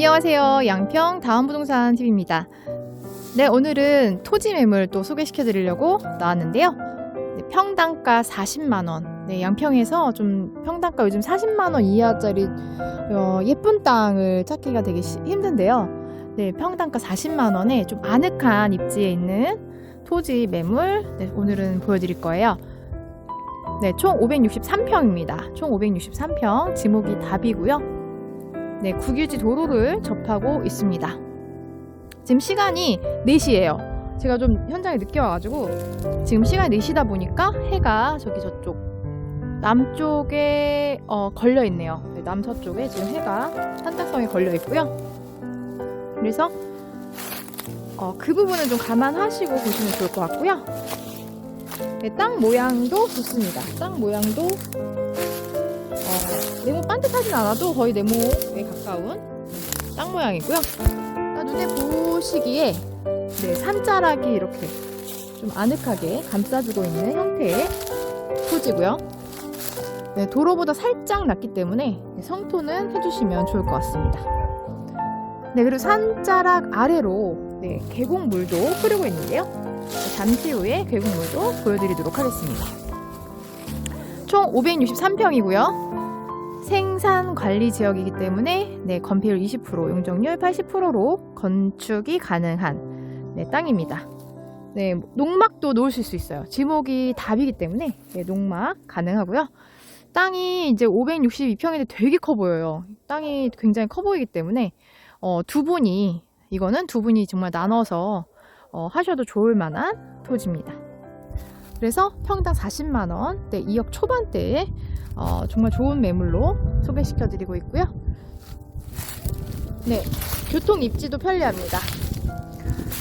안녕하세요. 양평 다음부동산 TV입니다. 네, 오늘은 토지 매물 또 소개시켜 드리려고 나왔는데요. 네, 평당가 40만 원. 네, 양평에서 좀 평당가 요즘 40만 원 이하짜리 어, 예쁜 땅을 찾기가 되게 시- 힘든데요. 네, 평당가 40만 원에 좀 아늑한 입지에 있는 토지 매물 네, 오늘은 보여드릴 거예요. 네, 총 563평입니다. 총 563평, 지목이 답이고요. 네, 국유지 도로를 접하고 있습니다. 지금 시간이 4시예요. 제가 좀 현장에 늦게 와가지고 지금 시간이 4시다 보니까 해가 저기 저쪽 남쪽에 어, 걸려 있네요. 네, 남서쪽에 지금 해가 산tak성에 걸려 있고요. 그래서 어, 그 부분은 좀 감안하시고 보시면 좋을 것 같고요. 네, 땅 모양도 좋습니다. 땅 모양도 어, 네모 반듯하진 않아도 거의 네모에 가까운 땅 모양이고요. 딱 눈에 보시기에 네, 산자락이 이렇게 좀 아늑하게 감싸주고 있는 형태의 토지고요. 네, 도로보다 살짝 낮기 때문에 네, 성토는 해주시면 좋을 것 같습니다. 네, 그리고 산자락 아래로 네, 계곡물도 흐르고 있는데요. 네, 잠시 후에 계곡물도 보여드리도록 하겠습니다. 총 563평이고요. 생산 관리 지역이기 때문에 네, 건폐율 20%, 용적률 80%로 건축이 가능한 네, 땅입니다. 네, 농막도 놓으실 수 있어요. 지목이 답이기 때문에 네, 농막 가능하고요. 땅이 이제 562평인데 되게 커 보여요. 땅이 굉장히 커 보이기 때문에 어, 두 분이 이거는 두 분이 정말 나눠서 어, 하셔도 좋을 만한 토지입니다. 그래서 평당 40만 원, 네, 2억 초반대에 어, 정말 좋은 매물로 소개시켜 드리고 있고요. 네, 교통 입지도 편리합니다.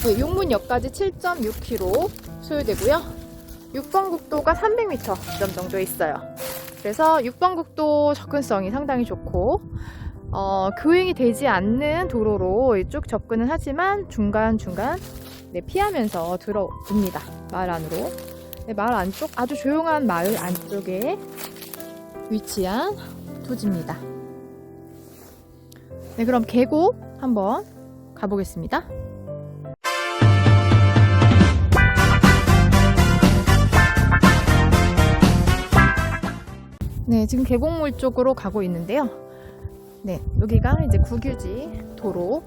네, 용문역까지 7.6km 소요되고요. 6번 국도가 300m 지점 정도에 있어요. 그래서 6번 국도 접근성이 상당히 좋고 어, 교행이 되지 않는 도로로 쭉 접근은 하지만 중간중간 네, 피하면서 들어옵니다. 마을 안으로. 네, 마을 안쪽 아주 조용한 마을 안쪽에 위치한 토지입니다. 네, 그럼 계곡 한번 가보겠습니다. 네, 지금 계곡물 쪽으로 가고 있는데요. 네, 여기가 이제 국유지 도로에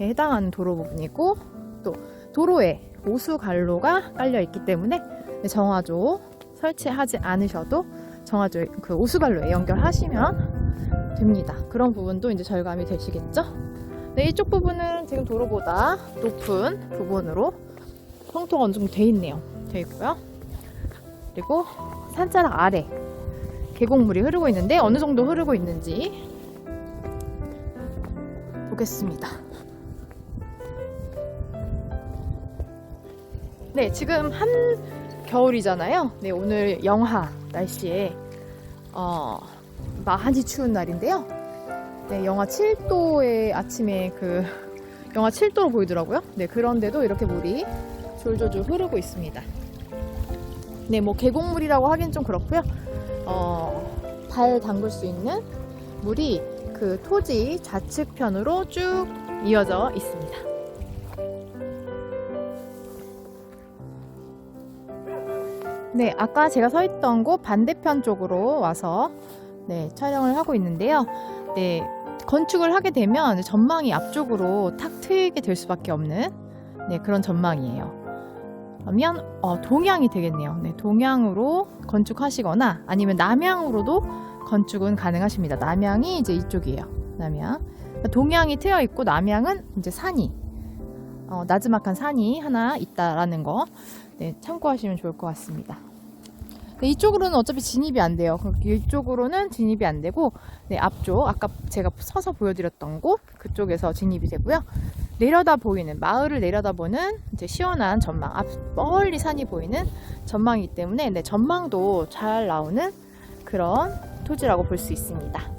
해당하는 도로 부분이고 또 도로에 오수 관로가 깔려 있기 때문에 정화조 설치하지 않으셔도 정화조 그 오수관로에 연결하시면 됩니다. 그런 부분도 이제 절감이 되시겠죠? 네, 이쪽 부분은 지금 도로보다 높은 부분으로 형토가 어느 정도 돼 있네요. 돼 있고요. 그리고 산자락 아래 계곡물이 흐르고 있는데 어느 정도 흐르고 있는지 보겠습니다. 네, 지금 한 겨울이잖아요. 네, 오늘 영하 날씨에 어, 많이 추운 날인데요. 네, 영하 7도에 아침에 그 영하 7도로 보이더라고요. 네, 그런데도 이렇게 물이 졸졸졸 흐르고 있습니다. 네, 뭐 계곡물이라고 하긴 좀 그렇고요. 어, 발 담글 수 있는 물이 그 토지 좌측편으로 쭉 이어져 있습니다. 네, 아까 제가 서 있던 곳 반대편 쪽으로 와서 네, 촬영을 하고 있는데요. 네, 건축을 하게 되면 전망이 앞쪽으로 탁 트이게 될 수밖에 없는 네, 그런 전망이에요. 그러면 어, 동향이 되겠네요. 네, 동향으로 건축하시거나 아니면 남향으로도 건축은 가능하십니다. 남향이 이제 이쪽이에요. 남향. 동향이 트여 있고 남향은 이제 산이 어, 나지막한 산이 하나 있다라는 거 네, 참고하시면 좋을 것 같습니다. 네, 이쪽으로는 어차피 진입이 안 돼요. 그 이쪽으로는 진입이 안 되고 네, 앞쪽 아까 제가 서서 보여드렸던 곳 그쪽에서 진입이 되고요. 내려다 보이는 마을을 내려다 보는 이제 시원한 전망 앞 멀리 산이 보이는 전망이기 때문에 네, 전망도 잘 나오는 그런 토지라고 볼 수 있습니다.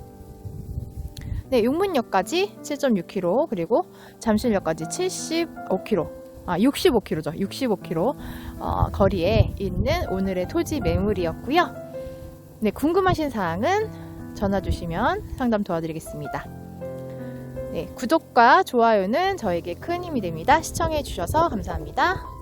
네, 용문역까지 7.6km 그리고 잠실역까지 75km 아 65km죠 65km 어, 거리에 있는 오늘의 토지 매물이었고요. 네, 궁금하신 사항은 전화 주시면 상담 도와드리겠습니다. 네, 네, 구독과 좋아요는 저에게 큰 힘이 됩니다. 시청해 주셔서 감사합니다.